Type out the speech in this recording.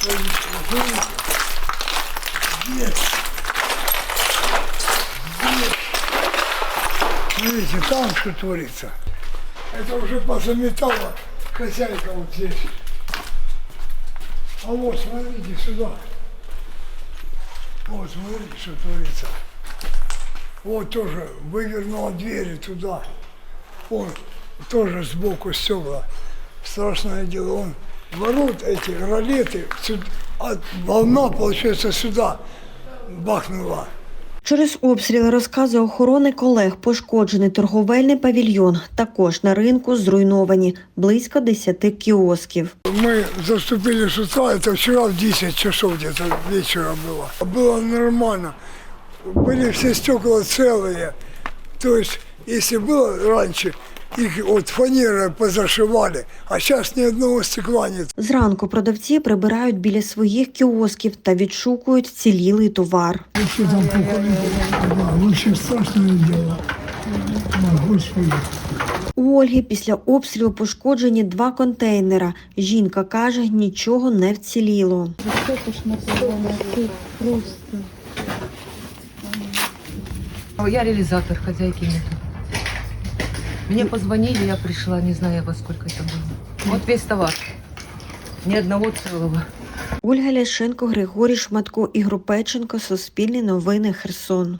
Здесь, здесь. Смотрите, там что творится. Это уже позаметала хозяйка вот здесь. А вот, смотрите, сюда. Вот, смотрите, что творится. Вот тоже вывернула двери туда. Он тоже сбоку стекла. Страшное дело. Он ворот эти ролеты, сюда, а волна, получается, сюда бахнула. Через обстріли розказує охорони колег, пошкоджений торговельний павільйон. Також на ринку зруйновані близько 10 кіосків. Мы заступили с утра, это вчера в 10 часов где-то вечера было. Было нормально. Были все стекла целые. То есть, если было их вот фанерой позашивали, а сейчас ни одного стекла нет. Зранку продавці прибирають біля своїх кіосків та відшукують вцілілий товар. Что там? Да, вообще страшное Господи. У Ольги після обстрілу пошкоджені два контейнера. Жінка каже, нічого не вціліло. Я реализатор, хозяйки нету. Мне позвонили, я пришла, не знаю во сколько это было. Вот весь товар. Ни одного целого. Ольга Ляшенко, Григорій Шматко, Ігор Печенко, Суспільні новини, Херсон.